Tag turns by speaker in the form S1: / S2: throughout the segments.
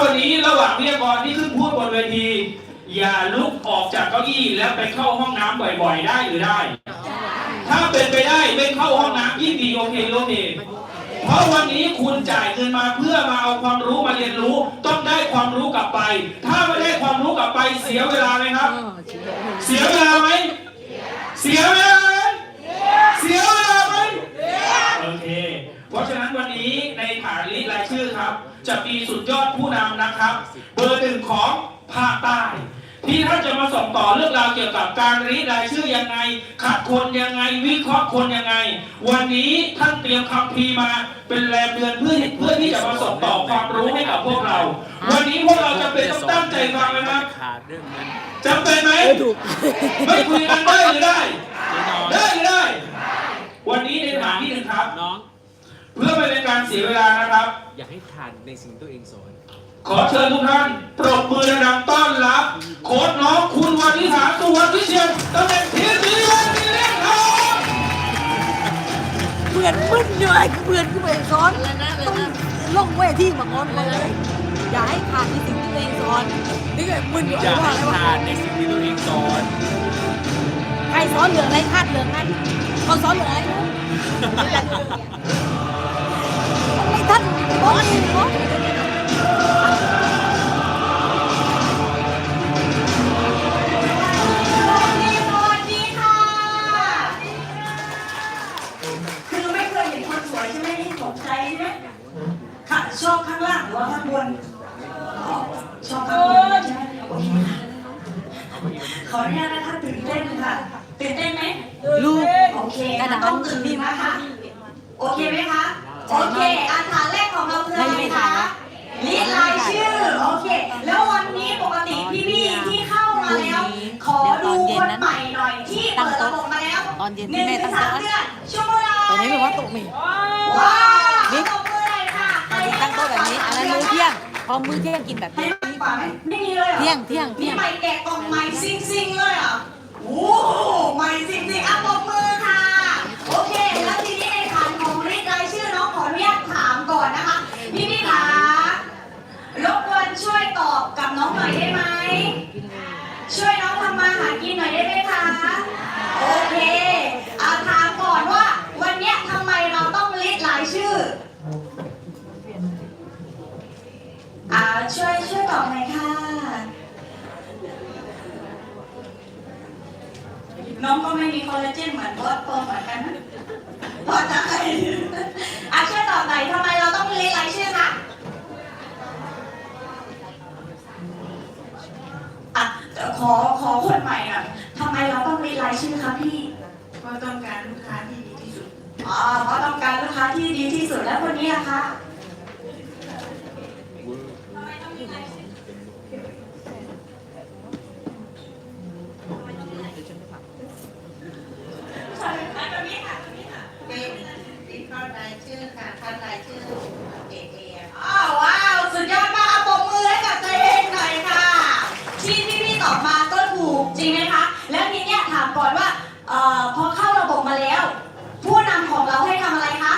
S1: วันนี้ระหว่างวิทยากรที่ขึ้นพูดบนเวที อย่าลุกออกจากเก้าอี้แล้วไปเข้าห้องน้ำบ่อยๆ ได้หรือได้ ถ้าเป็นไปได้ไม่เข้าห้องน้ำยิ่งดีโอเคโอเคเพราะวันนี้คุณจ่ายเงินมาเพื่อมาเอาความรู้มาเรียนรู้ ต้องได้ความรู้กลับไป ถ้าไม่ได้ความรู้กลับไปเสียเวลาไหมครับ เสียเวลาไหมเสียเวลาไหมเสียเวลาไหมโอเค เพราะฉะนั้นวันนี้ในฐานลิต์รายชื่อครับ จะมีสุดยอดผู้นำนะครับ เบอร์หนึ่งของภาคใต้ที่ท่านจะมาส่งต่อเรื่องราวเกี่ยวกับการรีดรายชื่อยังไงขัดคนยังไง วิเคราะห์คนยังไง วันนี้ท่านเตรียมคำพีร์มาเป็นแรมเดือนเพื่อเพื่อที่จะมาส่งต่อความรู้ให้กับพวกเรา วันนี้พวกเราจะเป็นต้องตั้งใจฟังไหมครับ
S2: ขาดเรื่องเงิน
S1: จำเป็นไหมไม่คุยกันได้หรือได้
S2: แน่นอน
S1: ได้หรือได้ วันนี้ในฐานที่หนึ่งครับ
S2: น้อง
S1: เพื่อไม่เป็นการเสียเวลานะครับ
S2: อยากให้ทานในสิ่งตัวเองสอน
S1: ขอเชิญทุกท่านปรบมือดังๆต้อนรับ โค้ชน้องคุณวันนิสาสุวรรณวิเชียนตำแหน่งทีมสีแดงสีแดงครับ
S3: เพื่อนมึนอยู่ไอ้เพื่อนกูไปซ้อนต้องลงเวทีมาก่อนเลย อย่าให้ขาดในสิ่งที่ตัวเองสอนนี่ไงมึนอยู่
S2: อยาก
S3: ว่า
S2: ให้
S3: อะไรวะ
S2: ทานในสิ่งที่ตัวเองสอน
S3: ใครสอนเหลืองอะไรคาดเหลืองนั้นเขาสอนเหลืองอะไรนู้ นไม่ทันบอกเองบอก
S4: สวัสดีค่ะคือไม่เคยเห็นคนสวยใช่ไหมนี่ตกใจใช่ไหมค่ะชอบข้างล่างหรือว่าข้างบนอ๋อชอบข้างบนใช่ไหมโอเคค่ะขออนุญาตนะคะตื่นเต้นค่ะตื่นเต้นไหม
S3: ลูก
S4: โอเค
S3: กระดาษ
S4: ต้องตื่นดีนะคะโอเคไหมคะ โอเคอาฐานแรกของเราคืออะไรคะลิสต์รายชื่อ โอเค แล้ววันนี้ปกติพี่ๆที่เข้ามาแล้ว ขอดูคนใหม่หน่อยที่เปิดระบบมาแล้ว
S3: ตอนเย็น
S4: ห
S3: ที่
S4: นึ่ง
S3: แม่
S4: ถึ
S3: ตั้
S4: ง
S3: ง
S4: สาม
S3: โต๊ะ
S4: เดือนช่วงเวลา
S3: แต่นี้แบบว่าโต๊ะมี
S4: ว้าว
S3: นี่
S4: ตบมือเลยค่ะ
S3: ตอนที่ตั้งโต๊ะแบบนี้อันนั้นมื้อเที่ยงพอมื้อเที่ยงกินแบบ
S4: ให้
S3: นี้
S4: มากกว่าไหมไม่มีเลยเหรอ
S3: เที่ยงเที่ยงเที่
S4: มี
S3: ยง
S4: ใหม่แกะกล่องใหม่ซิงซิงๆเลยเหรอะโอ้โหใหม่ซิงซิงๆอะปรบมือค่ะ โอเค แล้วที ก่อนนะคะพี่พี่คะรบกวนช่วยตอบกับน้องหน่อยได้ไหม ช่วยน้องทำมาหากินหน่อยได้ไหมคะ โอเคอาถามก่อนว่า วันเนี้ยทำไมเราต้องลิดรายชื่ออ่าช่วยช่วยตอบหน่อยค่ะ น้องก็ไม่มีคอลลาเจนเหมือนบอสโปเหมือนกันนะพอจะอะช่วยตอบหน่อยทำไม เราต้องลิดรายชื่อคะอะขอขอคนใหม่อะทำไมเราต้องลิดรายชื่อคะพี่
S5: เพราะต้องการลูกค้าที่ดีที่สุด
S4: อ๋อเพราะต้องการลูกค้าที่ดีที่สุดแล้วคนนี้อะคะทำไมต้องมีรายชื่อ ใช่ค่ะตรงนี้ค่ะตรงนี้ค่ะ
S5: เป็นวิเคราะห์รายชื่อการคัดรายชื่อเอเอ
S4: อ้าวว้าวสุดยอดมากเอาปรบมือให้กับตัวเองหน่อยค่ะ ที่พี่ๆตอบมาก็ถูกจริงไหมคะ แล้วทีเนี้ยถามก่อนว่าเอ่อพอเข้าระบบมาแล้ว ผู้นำของเราให้ทำอะไรคะ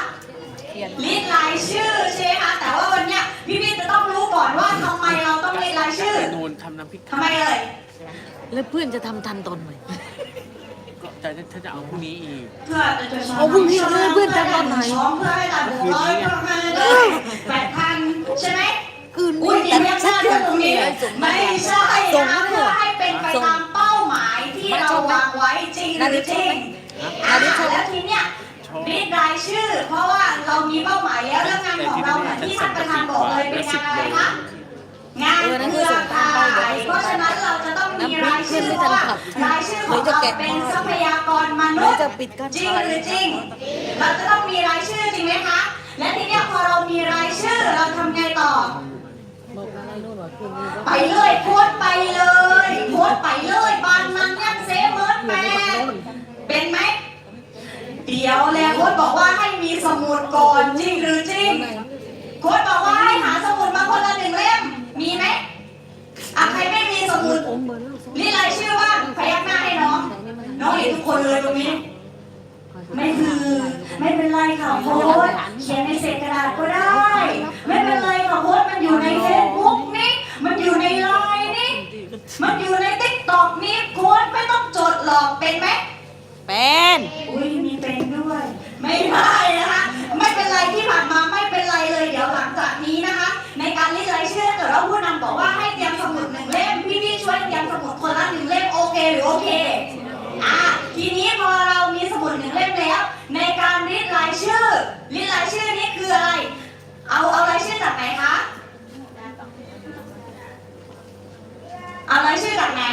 S3: เขียน
S4: ลิสต์รายชื่อใช่ไหมคะแต่ว่าวันเนี้ยพี่ๆจะต้องรู้ก่อนว่าทำไมเราต้องลิสต์รายชื่อ
S2: โนนทำน้ำพริก
S4: ทำไมเอ่ย
S3: แล้วเพื่อนจะทำทันตอนไหน
S2: ก็แต่ถ้าจะเอาพรุ่งนี้อีก
S4: เพื่อจะช้อม
S3: เอาพรุ่งนี้เลยเพื่อนจะตอนไหน
S4: ช้อมเพื่อให้ตัดหัวร้อยเพื่อให้ได้แปดพันใช่ไหม
S3: คืน
S4: อุ้ย
S3: นี้
S4: เดี๋ยวยัง
S3: ชั
S4: ไม่
S3: ดเจ
S4: เรื่อนงตรงนี้
S3: ส่ง
S4: ไม่ใช่
S3: ส่ง
S4: นะ
S3: มา
S4: เพื่อให้เป็นไปตามเป้าหมายที่เราวางไว้ จริงหรือจริง
S3: นาดิชอบไหม
S4: แล้วทีเนี้ย
S2: ชอบ
S4: รีดรายชื่อ เพราะว่าเรามีเป้าหมายแล้วเรื่องงานของเราเหมือนที่ท่านประธานบอกเลยเป็นงานอะไรคะงานเครือข่ายเพราะฉะนั้นเราจะต้องมีรายชื่อเพราะว่ารายชื่อของเราเป็นทรัพยากรมนุ
S3: เรา
S4: ษย์
S3: จะปิดการ
S4: จริงหรือจริง เราจะต้องมีรายชื่อจริงไหมคะ และทีเนี้ยพอเรามีรายชื่อเราทำไงต่อ
S3: บอกอะไรนู่นว่าคืนนี้
S4: ไปเลยโพสต์ไปเลยโพสต์ไปเลยบานมันยังเซฟเมิร์ดแปดเป็นไหมเดี๋ยวแลโค้ดบอกว่าให้มีสมุดก่อนจริงหรือจริงโค้ดบอกว่าให้หาสมุดมาคนละหนึ่งเล่ม มีไหมอะใครไม่มีสมุด
S3: ผมเหมือนเราสอง
S4: นี่รายชื่อว่างพยักหน้าให้น้อง น้องเห็นทุกคนเลยตรงนี้ ไม่คือไม่เป็นไรค่ะโพสเขียนในเศษกระดาษก็ได้ ไม่เป็นไรค่ะโพสมันอยู่ในเฟซบุ๊กนี่มันอยู่ในไลน์นี่มันอยู่ในติ๊กต็อกนี่โค้ดไม่ต้องจดหรอกเป็นไหมเป็นอุ้ยมีเป็นด้วย ไม่ได้นะคะไม่เป็นไรที่ผ่านมาไม่เป็นไรเลยเดี๋ยวหลังจากนี้นะคะ ในการลิสต์รายชื่อเกิดว่าผู้นำบอ
S2: กว่า
S4: ให้เตรียมสมุดหนึ่งเล่มพี่พี่ช่วยเตรียมสมุดคนละหนึ่งเล่มโอเคหรือโอเค อะทีนี้พอเรามีสมุดหนึ่งเล่มแล้ว ในการริดรายชื่อริดรายชื่อนี่คืออะไร เอาเอารา
S2: ยชื่อจากไหน
S4: คะเอารายชื่อจากไหน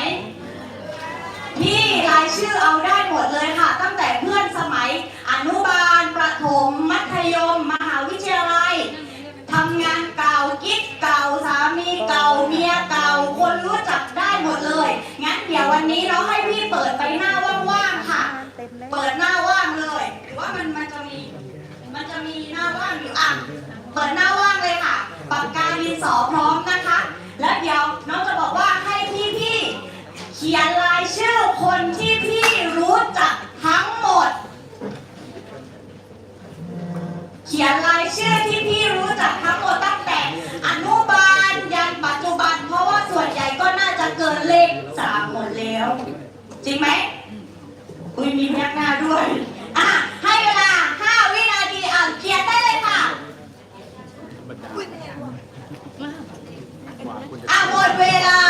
S4: พี่รายชื่อเอาได้หมดเลยค่ะ ตั้งแต่เพื่อนสมัยอนุบาลประถมมัธยม มหาวิทยาลัยทำงานเก่ากิ๊กเก่าสามีเก่าเมียเก่าคนรู้จักได้หมดเลย งั้นเดี๋ยววันนี้เราให้พี่เปิดไปหน้า ปิดหน้าว่างเลยค่ะ ปากกาดินสอพร้อมนะคะ แล้วเดี๋ยวน้องจะบอกว่าให้พี่พี่ๆเขียนรายชื่อคนที่พี่รู้จักทั้งหมด
S3: เขี
S4: ยนรายชื่อที่พี่รู้จักทั้งหมดตั้งแต่อนุบาลยันปัจจุบัน เพราะว่าส่วนใหญ่ก็น่าจะเกินเลขสามหมดแล้ว จริงไหมอุ้ยมีพยักหน้าด้วย อะ ให้เวลา 5 วินาทีอะเขียนได้เลยค่ะ อะหมดเวลา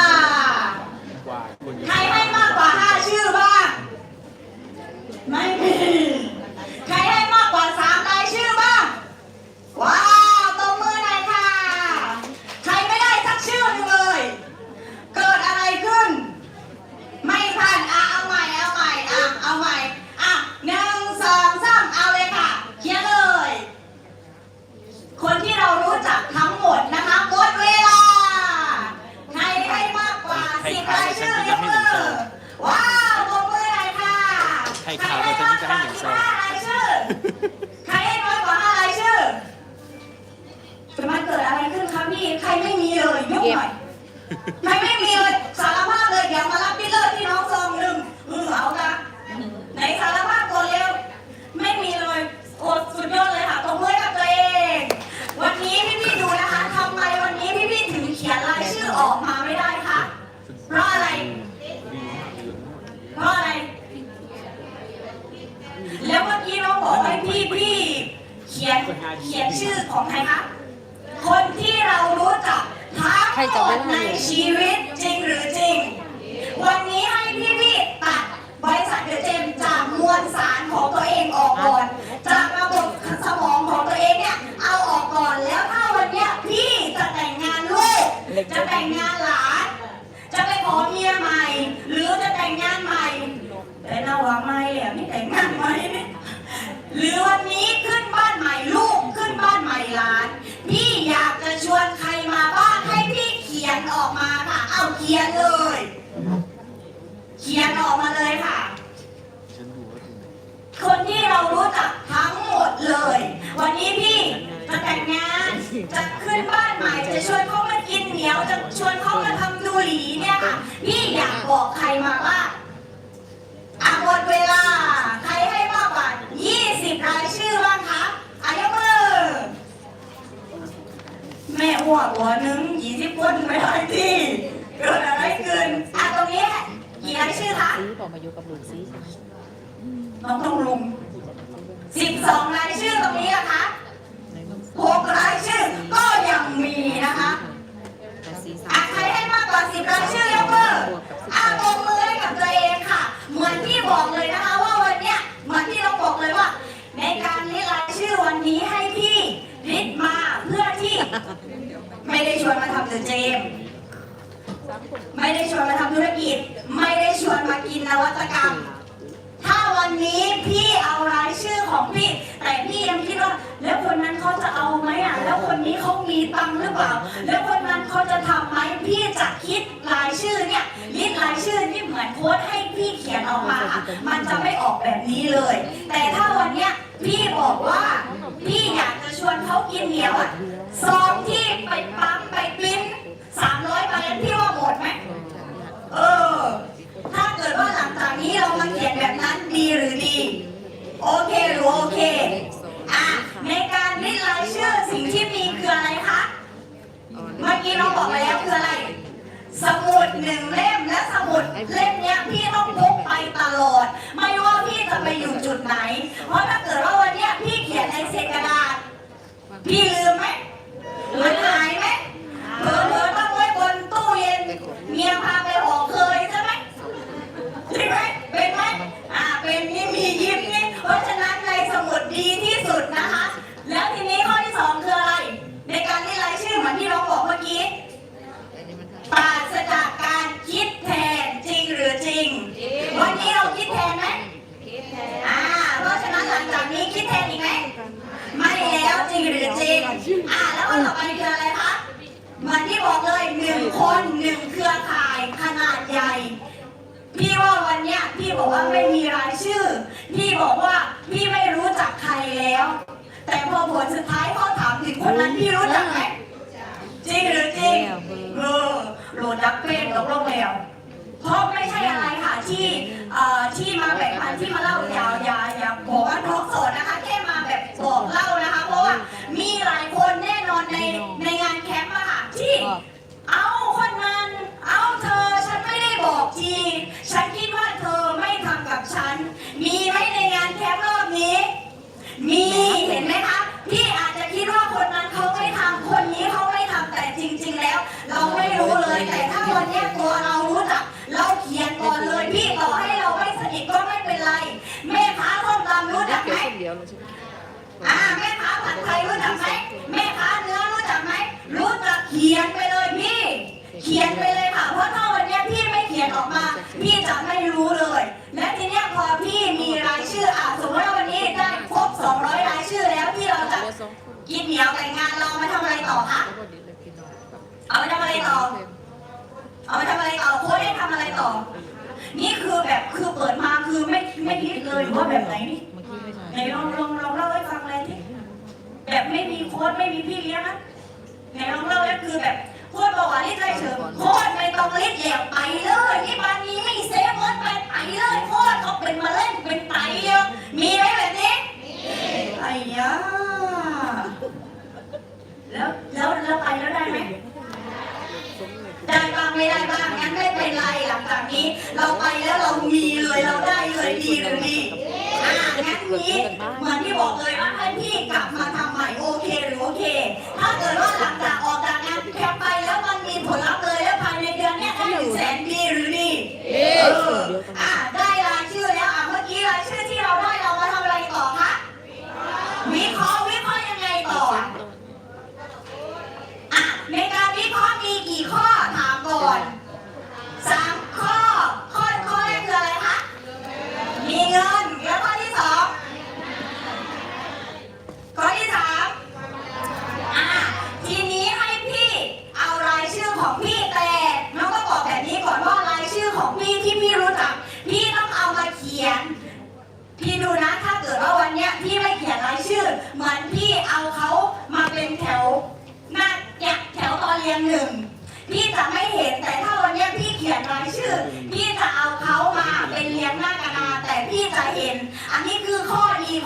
S4: นออกมาเลยค่ะ
S2: ค
S4: นที่เรารู้จักทั้งหมดเลย วันนี้พี่จะแต่งงานจะขึ้นบ้านใหม่จะชวนเขามากินเหนียวจะชวนเขามาทำดูหลีเนี่ยค่ะ พี่อยากบอกใครมาบ้างอะหมดเวลา ใครให้มากกว่า20 รายชื่อบ้างคะอายกมือแม่อ้วกหัวนึงยี่สิบคนไม่ได้ที่เกิดอะไรขึ้น รายชื่อคะ
S3: ซีบอกมาอยู่กับลุงซี
S4: น้องต้องลุงสิบสองรายชื่อตรงนี้นะคะหกรายชื่อก็ยังมีนะคะ
S3: แต่ซีสา
S4: อะ
S3: ม
S4: ใครให้มากกว่าสิบรายชื่อยกมืออะตบมือให้กับตัวเองค่ะ เหมือนที่บอกเลยนะคะว่าวันเนี้ยเหมือนที่เราบอกเลยว่า ในการลิสต์รายชื่อวันนี้ให้พี่ลิสต์มาเพื่อที่ ไม่ได้ชวนมาทำเดอะเจม ไม่ได้ชวนมาทำธุรกิจ ไม่ได้ชวนมากินนวัตกรรม ถ้าวันนี้พี่เอารายชื่อของพี่ แต่พี่ยังคิดว่า แล้วคนนั้นเขาจะเอาไหมอะ แล้วคนนี้เขามีตังหรือเปล่า แล้วคนนั้นเขาจะทำไหมพี่จะคิดรายชื่อเนี่ยลิสต์รายชื่อที่เหมือนโค้ดให้พี่เขียนออกมาค่ะมันจะไม่ออกแบบนี้เลย แต่ถ้าวันเนี้ยพี่บอกว่าพี่อยากจะชวนเขากินเหนียวอะซองที่ไปปั๊มไปปิ้น สามร้อยใบนั้นพี่ว่าหมดไหมเออ ถ้าเกิดว่าหลังจากนี้เรามาเขียนแบบนั้นดีหรือดี โอเคหรือโอเค อะ ในการริดรายชื่อสิ่งที่มีคืออะไรคะ เมื่อกี้เราบอกไปแล้วคืออะไร สมุดหนึ่งเล่มและสมุดเล่มเนี้ยพี่ต้องพกไปตลอด ไม่ว่าพี่จะไปอยู่จุดไหน เพราะถ้าเกิดว่าวันเนี้ยพี่เขียนในเศษกระดาษ พี่ลื ต่อ นี่คือแบบคือเปิดมาคือไม่ไม่คิดเลยว่าแบบไหนนี่ไหนลองลองลองเล่าให้ฟังเลยที่แบบไม่มีโค้ดไม่มีพี่เลี้ยงนะไหนลองเล่าแล้วคือแบบโค้ดบอกว่ารีดไรเฉิมโค้ดไม่ต้องรีดเหลวไปเลยนี่บานนี้ไม่เซฟเงินไปไปเลยโค้ดเขาเป็นมาเล่นเป็นไตเยอะมีไหมแบบนี้ไอ้ยาแล้วแล้วแล้วไปแล้วได้ไหม ได้บ้างไม่ได้บ้างงั้นไม่เป็นไรหลังจากนี้ เราไปแล้วเรามีเลยเราได้เลยดีหรือดีอ่างั้นนี้เหมือนที่บอกเลยว่าให้พี่กลับมาทำใหม่โอเคหรือโอเค ถ้าเกิดว่าหลังจากออกจากงานแคมป์ไปแล้วมันมีผลลัพธ์เลยแล้วภายในเดือนเนี้ยได้หนึ่งแสนดีหรือดีเอออ่าได้รายชื่อแล้วอะเมื่อกี้รายชื่อที่เราได้เรามาทำอะไรต่อคะวิเคราะห์วิเคราะห์ยังไงต่ออะในการวิเคราะห์มีกี่ข้อ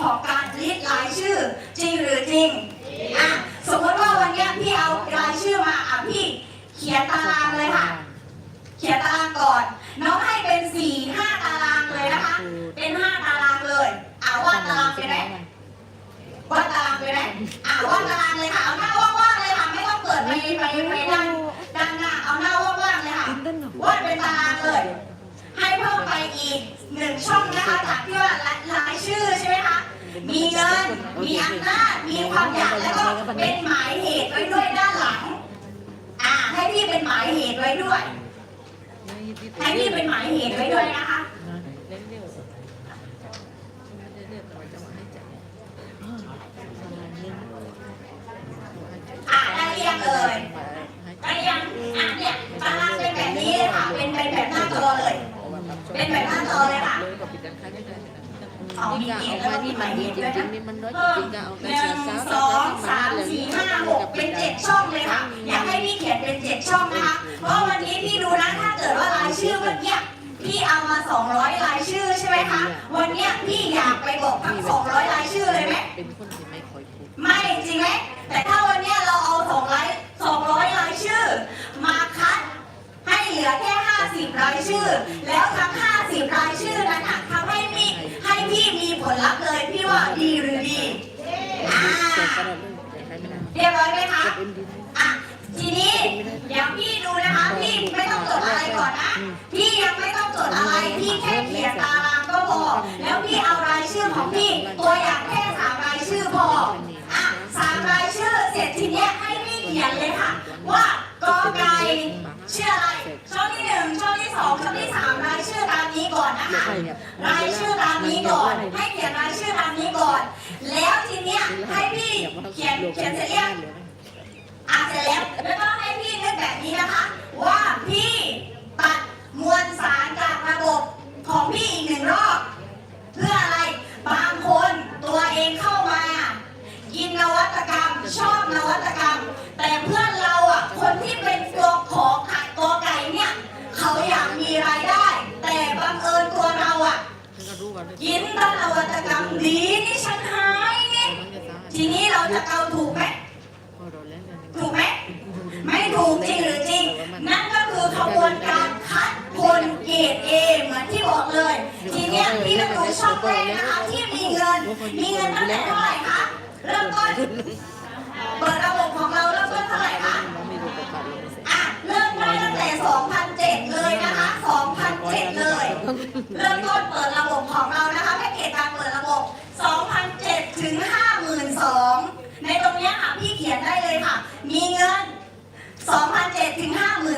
S4: ขอดีของการลิสต์รายชื่อ จริงหรือจริงอะสมมติว่าวันนี้พี่เอารายชื่อมาอะพี่เขียนตารางเลยค่ะ เขียนตารางก่อน น้องให้เป็นสี่ห้าตารางเลยนะคะ เป็นห้าตารางเลยอ่าวาดตารางไปไหมวาดตารางไปไหมอ่าวาดตารางเลยค่ะเอาหน้าว่างๆเลยค่ะไม่ต้องเปิดไปไปไปด้านด้านหน้าเอาหน้าว่างๆเลยค่ะวาดเป็นตารางเลย เพิ่มไปอีกหนึ่งช่องนะคะจากที่ว่ารายชื่อใช่ไหมคะ มีเงิน มีอำนาจ มีความอยากแล้วก็เป็นหมายเหตุไว้ด้วยด้านหลัง อ่า ให้พี่เป็นหมายเหตุไว้ด้วย ให้พี่เป็นหมายเหตุไว้ด้วยนะคะอ่าได้เรียงเลยได้ยังอะเนี่ยตารางเป็นแบบนี้เลยค่ะ เป็นเป็นแบบหน้าจอเลย เป็นแบบหน้าจอเลยค่ะเอามีเกียรติแล้วก็มีหมายเหตุด้วยนะเพิ่มหนึ่งสองสามสี่ห้าหกเป็นเจ็ดช่องเลยค่ะ อยากให้พี่เขียนเป็นเจ็ดช่องนะคะ เพราะวันนี้พี่ดูนะถ้าเกิดว่ารายชื่อเมื่อกี้พี่เอามา 200 รายชื่อใช่ไหมคะ วันเนี้ยพี่อยากไปบอกทั้ง200 รายชื่อเลยไหม
S3: เป็นคนที่ไม่คอยพูด
S4: ไม่จริงไหมแต่ถ้าวันเนี้ยเราเอาสองร้อยสองร้อยรายชื่อ มาคัดให้เหลือแค่ 50 รายชื่อ แล้วทั้ง 50 รายชื่อนั้นน่ะทำให้มีให้พี่มีผลลัพธ์เลยพี่ว่าดีหรือดีอ่าเรียบร้อยไหมคะอะทีนี้เดี๋ยวพี่ดูนะคะพี่ไม่ต้องจดอะไรก่อนนะพี่ยังไม่ต้องจดอะไรพี่แค่เขียนตารางก็พอแล้วพี่เอารายชื่อของพี่ตัวอย่างแค่สามรายชื่อพออะสามรายชื่อเสร็จทีเนี้ยให้พี่เขียนเลยค่ะ ว่ากอไก่ชื่ออะไรช่ องที่หนึ่งช่องที่สองช่องที่สามรายชื่อตามนี้ก่อนนะคะรายชื่อตามนี้ก่อน ให้เขียนรายชื่อตามนี้ก่อน แล้วทีเนี้ยให้พี่เขียนเขียนเสร็จยังอะเสร็จแล้วแล้วก็ให้พี่ก็แบบ มีเงิน2,007ถึง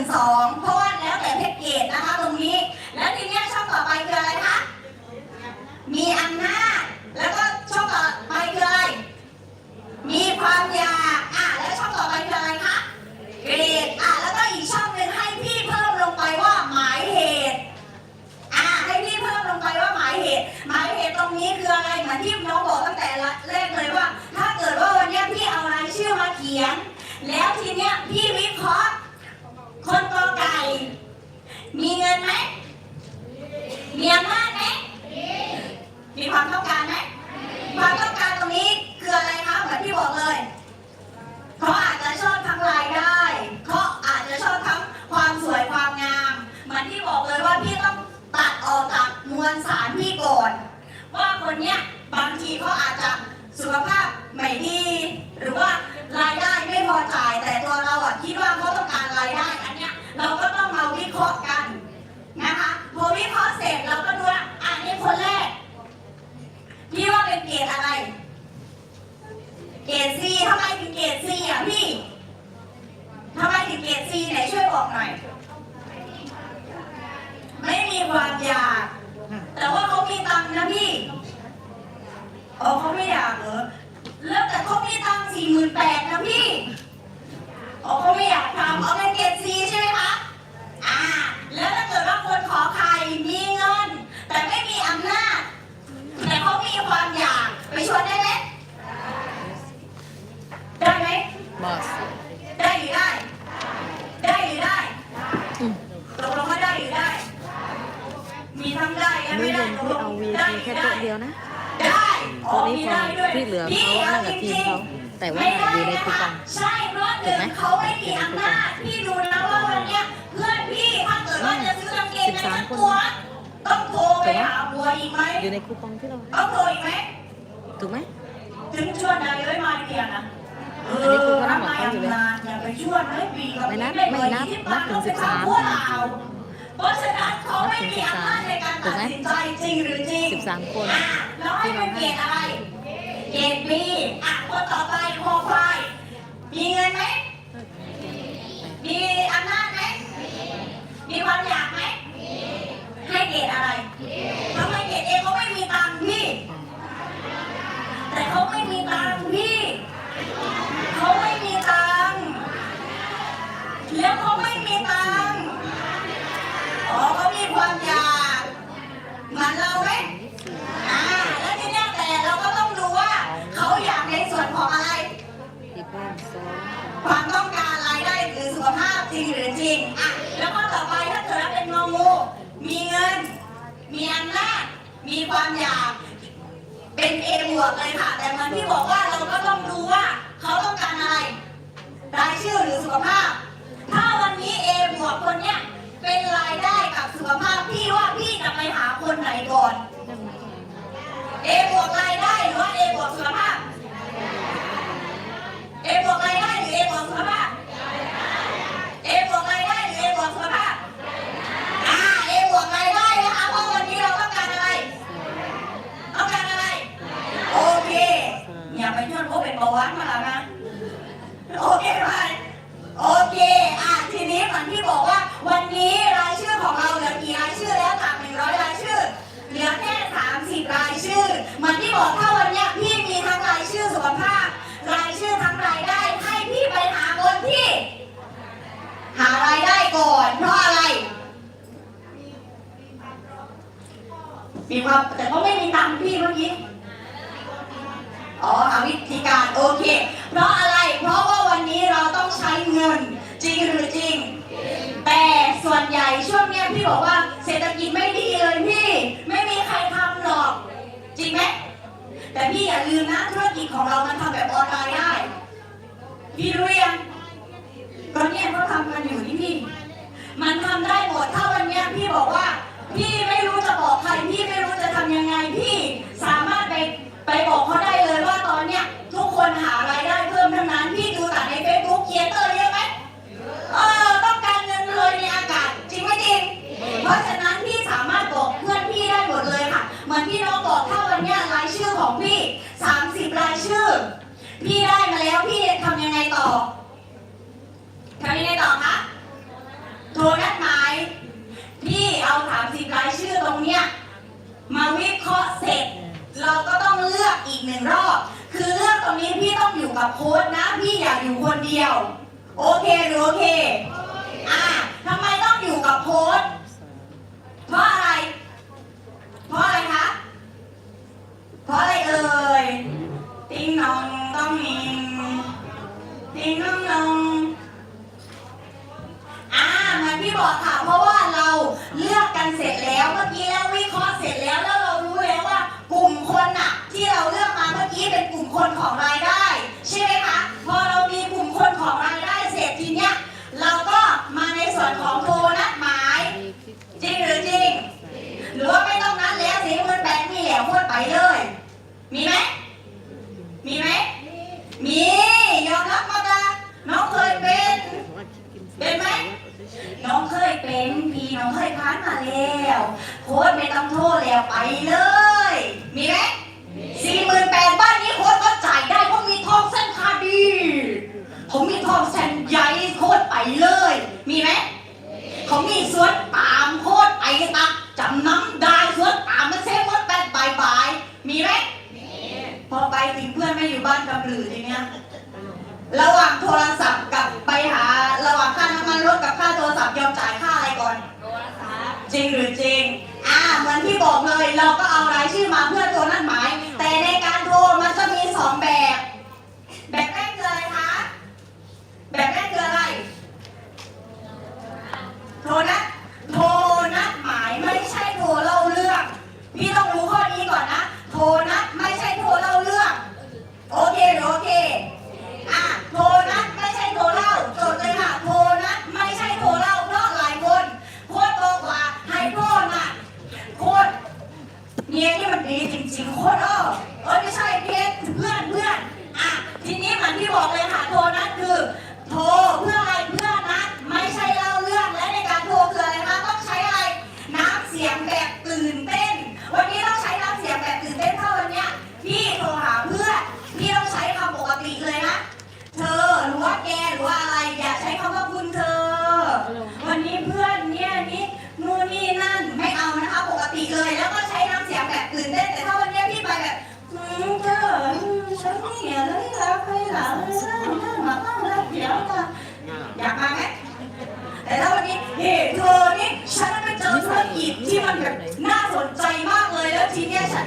S4: 52,000เพราะว่าแล้วแต่แพ็กเกจนะคะตรงนี้ แล้วทีเนี้ยช่องต่อไปคืออะไรคะ มีอำนาจ แล้วก็ช่องต่อไปคืออะไร มีความอยากอะแล้วช่องต่อไปคืออะไรคะ เกรดอะแล้วก็อีกช่องหนึ่งให้พี่เพิ่มลงไปว่าหมายเหตุอะให้พี่เพิ่มลงไปว่าหมายเหตุ หมายเหตุตรงนี้คืออะไรเหมือนที่น้องบอกตั้งแต่แรกเลยว่า ถ้าเกิดว่าวันเนี้ยพี่เอารายชื่อมาเขียน แล้วทีเนี้ยพี่วิเคราะห์คนกอไก่ มีเงินไหมมีอำนาจไหมมีความต้องการไหมความต้องการตรงนี้คืออะไรคะเหมือนที่บอกเลยเขาอาจจะชอบทั้งรายได้เขาอาจจะชอบทั้งความสวยความงาม เหมือนที่บอกเลยว่าพี่ต้องตัดออกจากมวลสารพี่ก่อนว่าคนเนี้ยบางทีเขาอาจจะสุขภาพไม่ดี หรือว่ารายได้ พอจ่าย แต่ตัวเราอะคิดว่าเขาต้องการรายได้อันเนี้ยเราก็ต้องมาวิเคราะห์กันนะคะพอวิเคราะห์เสร็จเราก็ดูว่าอันนี้คนแรกพี่ว่าเป็นเกรดอะไร เกรดซีทำไมถึงเกรดซีอะพี่ทำไมถึงเกรดซีไหนช่วยบอกหน่อย ไม่มีความอยาก แต่ว่าเขามีตังค์นะพี่ อ๋อเขาไม่อยากเหรอ แล้วแต่เขามีตังค์สี่หมื่นแปดนะพี่อ๋อเขาไม่อยากทำเอาเป็นเกรดซีใช่ไหมคะ อ่า แล้วถ้าเกิดว่าคนขอใครมีเงิน แต่ไม่มีอำนาจ แต่เขามีความอยาก ไปชวนได้ไหม ได้ไหม
S3: บอส
S4: ได้หรือได้ ได้หรือได้ตกลงว่าได้หรือได้ มีทั้งได้และ
S3: มื้
S4: ไม่
S3: อ
S4: ได้
S3: เย็น
S4: ตก
S3: พี่
S4: ลง
S3: เอาวี
S4: ได้
S3: พี
S4: หรือ
S3: แค่
S4: ได้
S3: โต๊ะเดียวนะ
S4: ได้อ๋อ
S3: ตัวนี้
S4: มี
S3: พอ
S4: ได้ด้วย
S3: ที่เหลือ
S4: พี่
S3: เขานั่งกับทีมเขาแต่ว่า
S4: ไม่ได้
S3: อยู่ในคูปอง
S4: ใช่เพราะหนึ่งเขาไม่มีอำนาจพี่ดูนะว่าวันเนี้ยเพื่อนพี่ถ้าเกิดว่าจะซื้อกางเกงในสักตัวต้องโทรไปหาบัวอีกไหม
S3: อยู่ในคูปองที่เรา
S4: ต้องโทรอีกไหม
S3: ถูกไหม
S4: ถึงชวนนายเอ้ยมาเรียนนะเอ
S3: อันนี้คือ
S4: อ
S3: เขานั่
S4: ทำ
S3: ง
S4: ไม
S3: บอกเขาอยู่เลย
S4: อำนาจอย่าไปชวนเลยปีกับ
S3: ไม่นับ
S4: ปี
S3: ไม่นับ
S4: ที่
S3: นับถึง
S4: ไป
S3: สิบสาม
S4: ทำพวก เราเพราะฉะนั้นเขาไม่มีอำนาจในการ
S3: ถู
S4: ตั
S3: ก
S4: ด
S3: ไหม
S4: สินใจจริงหรือจริง
S3: สิบสามคน
S4: อะแล้วให้เป็นเกรดอะไรเกรดบีอะคนต่อไปคอควายมีเงินไหมมีอำนาจไหมมีความอยากไหมให้เกรดอะไรทำไมเกรดเอเขาไม่มีตังค์พี่ แต่เขาไม่มีตังค์พี่ ไปชวนเขาเป็นเบาหวานมาแล้วนะโอเคไหมโอเคอะทีนี้เหมือนที่บอกว่า วันนี้รายชื่อของเราเหลือกี่รายชื่อแล้วจากหนึ่งร้อยรายชื่อ เหลือแค่สามสิบรายชื่อเหมือนที่บอกถ้าวันเนี้ยพี่มีทั้งรายชื่อสุขภาพ รายชื่อทั้งรายได้ให้พี่ไปหาคนที่ หารายได้ก่อนเพราะอะไรมีความแต่เขาไม่มีตังค์พี่เมื่อกี้ อ๋อค่วิธีการโอเค เพราะอะไร เพราะว่าวันนี้เราต้องใช้เงินจริงหรือจริง แต่ส่วนใหญ่ช่วงเนี้ยพี่บอกว่าเศรษฐกิจไม่ดีเลยพี่ ไม่มีใครทำหรอก จริงไหมแต่พี่อย่าลืมนะธุรกิจของเรามันทำแบบออนไลน์ได้พี่รู้ยังตอนนี้เขาทำกันอยู่นี่พี่ มันทำได้หมดถ้าวันเนี้ยพี่บอกว่าพี่ รอบ คือเรื่องตรงนี้พี่ต้องอยู่กับโค้ดนะ พี่อย่าอยู่คนเดียว โอเคหรือโอเค อ่าทำไมต้องอยู่กับโค้ดเพราะอะไร เพราะอะไรคะ เพราะอะไรเอ่ย ติงนองต้องมีติงนองนองอ่ามืนพี่บอกค่ะ เพราะว่าเราเลือกกันเสร็จแล้ว เมื่อกี้แล้ววิเคราะห์เสร็จแล้ว ของรายได้ใช่ไหมคะพอเรามีกลุ่มคนของรายได้เสร็จทีเนี้ยเราก็มาในส่วนของโทรนัดหมายจริงหรือจริงหรือว่าไม่ต้องนัดแล้วสีเงินแบงค์นี่แหละพูดไปเลย มีไหมมีไหมมียอมรับมาละน้องเคยเป็นเป็นไหมน้องเคยเป็นพี่น้องเคยผ่านมาแล้วโค้ดไม่ต้องโทษแล้วไปเลย มีไหมสี่หมื่นแปดบ้านนี้โค้ดก็จ่ายได้เพราะมีทองเส้นคาดี ผมมีทองเส้นใหญ่โค้ดไป เลย มีไหมเขามีสวนปาล์มโคตรไอ้ตักจำน้ำได้สวนปาล์มมันเซ็งหมดแปดบายบายมีไหมพอไปถึงเพื่อนไม่อยู่บ้านกับหรือทีเนี้ยระหว่างโทรศัพท์กับไปหา ระหว่างค่าน้ำมันรถกับค่าโทรศัพท์ยอมจ่ายค่าอะไรก่อนจริงหรือจริง อ่าเหมือนที่บอกเลย เราก็เอารายชื่อมาเพื่อโทรนัดหมาย แต่ในการโทรมันจะมีสองแบบแบบแรกคืออะไรคะ แบบแรกคืออะไร โทร นัดโทรนัดหมายไม่ใช่โทรเล่าเรื่องพี่ต้องรู้ข้อนี้ก่อนนะ โทรนัดไม่ใช่โทรเล่าเรื่อง โอเคหรือโอเคอะโทรนัดไม่ใช่โทรเล่าจดเลยค่ะโทรนัดไม่ใช่โทรเล่าเพราะหลายคนโคตรโตกว่าให้โทษน่ะโคตรเนี่ยนี่มันดีจริงๆโคตรเออเออไม่ใช่เพจเพื่อนเพื่อนอะทีนี้เหมือนที่บอกเลยค่ะโทรนัดคือ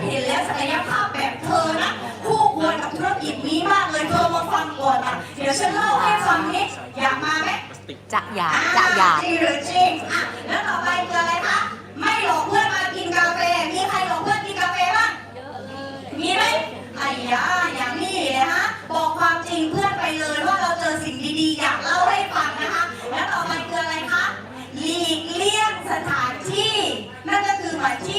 S4: เนี้ยฉันเห็นแล้วศักยภาพแบบเธอนะคู่ควรกับธุรกิจนี้มากเลยเธอมาฟังก่อนอะเดี๋ยวฉันเล่าให้ฟังนี่อยากมาไหม
S3: จะอยากจะอยาก
S4: จริงหรือจริงอะแล้วต่อไปคืออะไรคะไม่หลอกเพื่อนมากินกาแฟมีใครหลอกเพื่อนกินกาแฟบ้างมีไหมไอ้ยาอย่างนี้เลยฮะบอกความจริงเพื่อนไปเลยว่าเราเจอสิ่งดีๆ อยากเล่าให้ฟังนะคะ แล้วต่อไปคืออะไรคะหลีกเลี่ยงสถานที่ นั่นก็คือเหมือนที่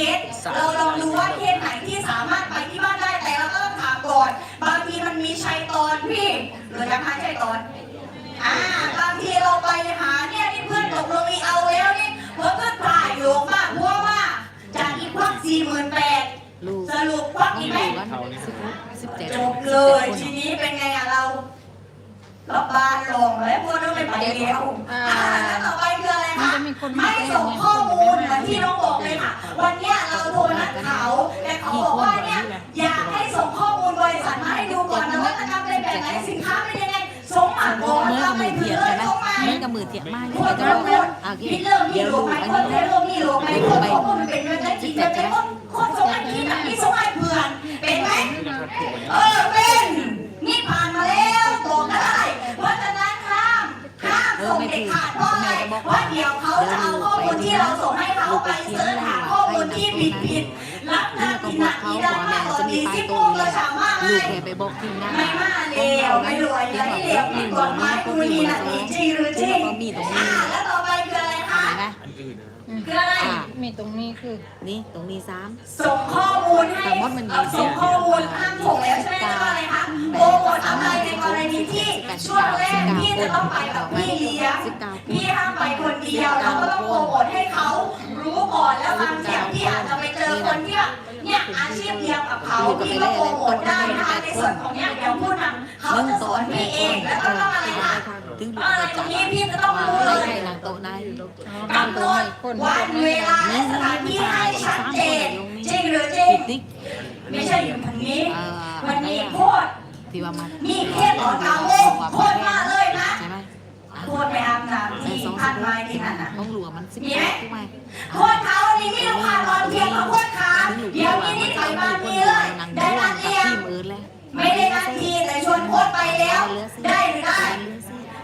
S4: ส by เคสเราลองดูว่าเคสไหนที่สามารถไปที่บ้านได้แต่เราก็ต้องถามก่อน บางทีมันมีชัยตอนพี่หรือยังหาชัยตอนอ่าบางทีเราไปหาเนี่ยที่เพื่อนตกลงมีเอาแล้วนี่เพื่อนก็ถ่ายโยงมากเพราะว่าจากอีกพักสี่หมื่นแปด
S3: ลูก
S4: สรุปควักอีกไหม
S3: สิบหกสิบเจ็ด
S4: จบเลยทีนี้เป็นไงอะเรา รับบานลงแล้วพวกเราไม่ไปแล้วอ่าแล้วต่อไปคืออะไรคะไม่ส่งข้อมูลเหมือนที่น้องบอกเลยค่ะ วันเนี้ยเราโทรนัดเขาแต่เขาบอกว่าเนี่ยอยากให้ส่งข้อมูลบริษัทมาให้ดูก่อนนวัตกรรมเป็นแบบไหนสินค้าเป็นยังไงส่งมา
S3: เมื่
S4: ก่อน
S3: อ
S4: เรา
S3: กับ
S4: ไป
S3: มือ
S4: ถึ
S3: เที
S4: ง
S3: ยน
S4: เล
S3: ใช่
S4: ย
S3: ไหม
S4: ส่งมา
S3: เมื่อกับมือเทียนมาก
S4: คน
S3: จะ
S4: เรา
S3: บอก
S4: เริ่ม
S3: โอเค
S4: พี่เริ่มมี
S3: เดี๋ยว
S4: โล
S3: ดู
S4: ไหม
S3: อัน
S4: คน
S3: นี้
S4: เริ่มมีโลไหมคนข้อมูลมันเป็นยังไงจริงเป็นไหมคนคนส่งอัน เดี๋ยวเขาจะเอาข้อมูลที่เราส่งให้เขาไปเสิร์ชหาข้อมูลที่ผิดผิดรับหน้าที่หนั
S3: กที่ด้า
S4: น
S3: มา
S4: กกว่านี้ที่พ
S3: ว
S4: กเราถามว่าไม
S3: ง
S4: ไม่มาเลวไม่รวยเลยเร็วมีกฎหมายกูนี่นะจริงหรือจริงอ่าแล้วต่อไปคืออะไรคะ
S3: เห็นไหม
S2: อันอื่นนะ
S4: คืออะไร
S3: อ่า
S6: มีตรงนี้คือ
S3: นี่ตรงนี้สาม
S4: ส่งข้อมูลให้
S3: แต่มดมันมี
S4: เอาส่งข้อมูลห้ามส่งแล้วใช่ไหมคะว่าอะไรคะโปรโมทอะไรในกรณีที่ช่วงแรกพี่จะต้องไปกับพี่เลี้ยงพี่ห้ามไปคนเดียวเราก็ต้องโปรโมทให้เขารู้ก่อนแล้วบางเสียงพี่อาจจะไปเจอคนที่แบบ เนี่ยอาชีพเดียวกับเขาพี่ก็โปรโมทได้นะคะในส่วนของเนี้ยเดี๋ยวพูดนำเขาจะสอนพี่เองแล้วก็ต้องอะไรคะ
S3: ถึง
S4: อะไรตรงนี้พี่จะต้องรู้เลย
S3: ให้นางโต๊ะได้
S4: กำหนดวันเวลาและสถานที่ให้ชัดเจนจริงหรือจริง
S3: ติ๊ก
S4: ไม่ใช่อยู่ตรงนี้มันมีโคตร
S3: ที่ว่ามัน
S4: มีเคสต่อเท้าโลกโคตรมากเลย โคตรไปอาบน้ำที่พันไม้ที่นั่นน่ะ
S3: ห้องหลวงมันสิบ
S4: มีไหม
S3: ใช่ไหม
S4: โคตรเขาวันนี้ไม่ต้องขาดตอนเพียงกับโคตรขาเดี๋ยวนี้นี่ใส่บ้านนี้เลย
S3: นาง
S4: ได้
S3: ด้ว
S4: นั
S3: ง
S4: ด
S3: กับ
S4: เรียง
S3: ทีมเอิร์ธแล้ว
S4: ไม่ได้นัดทีแต่ชวนโคตรไปแล้ว ได้หรือได้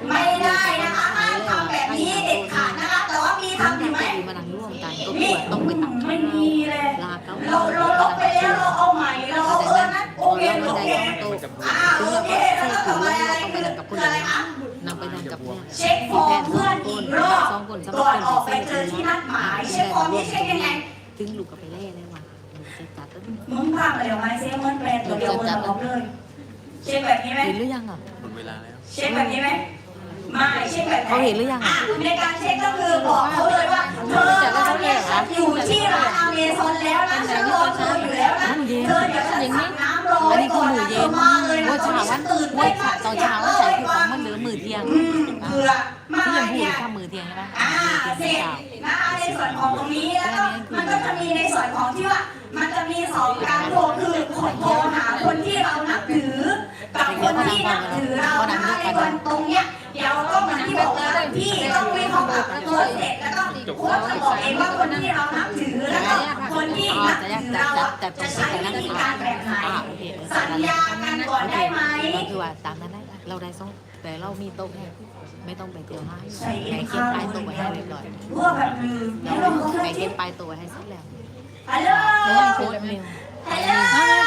S4: ไม่ได้นะคะห้ามทำแบบนี้เด็ดขาดนะคะ แต่ว่ามีทำอยู่ไหม
S3: มานั่งร่วมกันก็
S4: นี่
S3: ต้องไปตัก
S4: ไม่มีเลย
S3: ลาเขา
S4: เราเราลบไปแล้วเราเอาใหม่เราเอาเออนะโอเคโอเคอ่าโอเคแล้วก็ต่อไปอะไรคืออะไรคะ
S3: นางไปนั่งกับเนี่ย
S4: เช็คฟอร์มเพื่อนอีกรอบก่อนออกไปเจอที่นัดหมายเช็คฟอร์มนี่เช็คยังไง
S3: ถึงลูกก็ไปเล่เลยว่ะจะจัด
S4: มึงพาไปเดี๋ยวมาเซ็มันเป็นตัวเดียวมันออกเลย เช็คแบบนี้ไหม
S3: เห็นหรือยังอะ
S2: หมดเวลาแล้ว
S4: เช็คแบบนี้ไหม ไม่เช็คแบบไหน
S3: เขาเห็นหรือยังอะ
S4: ในการเช็คก็คือบอกเขาเลยว่าเธอตอนนี้ฉันอยู่ที่ร้านอเมซอนแล้วนะฉันรอเธออยู่แล้วนะเธอเดี๋ยวฉันสั่งน้ำรอ
S3: อัน
S4: ไว้
S3: นี้
S4: ก่
S3: คือ
S4: อน
S3: มือ
S4: นะเธ
S3: เย็
S4: อนมาเลยนะ
S3: ว่า
S4: ตอน
S3: เช้า
S4: นี้ฉั
S3: วัน
S4: นตื่น
S3: ว่า
S4: เต้น
S3: ตอนเช้าวันใส่คือของมันเหลือมือเที่ยง
S4: อืมเผื่อมา
S3: ที่ยังพูด
S4: เนี่ย
S3: ข้ามือเที่ยงใช่ไหม
S4: อ่าเสร็จนะคะในส่วนของตรงนี้แล้วก็มันก็จะมีในส่วนของที่ว่ามันจะมีสองการโทรคือคนโทรหาคนที่เรานับถือ กับคนที่นับถือเรานะคะในวันตรงเนี้ย เดี๋ยวก็เหมือนที่บอกว่าพี่ต้องวิเคราะห์กับโค้ชเสร็จแล้วก็โค้ชจะบอกเองว่าคนที่เรานับถือแล้วก็คนที่นับถือเราอะจะใช้วิธีการแบบไหนสัญญากันก่อนได้ไหม
S3: ก็คือว่าตามนั้นได้เราได้ส่งแต่เรามีโต๊ะให้ไม่ต้องไปเตียวให้
S4: ใส่เอ
S3: แบ่
S4: ง
S3: งเก็บ
S4: ข้าว
S3: ปลายตัวไว้ให้เรียบร้อย
S4: เพื่อแบบลืมให้ลงเขาเลย
S3: แบ่ง
S4: ทิ
S3: เก็
S4: ป
S3: บปลายตัวไว้ให้เสร็จแล้ว
S4: ฮัลโหล
S3: แล้วยังโค้ดมิว
S4: ฮัลโหล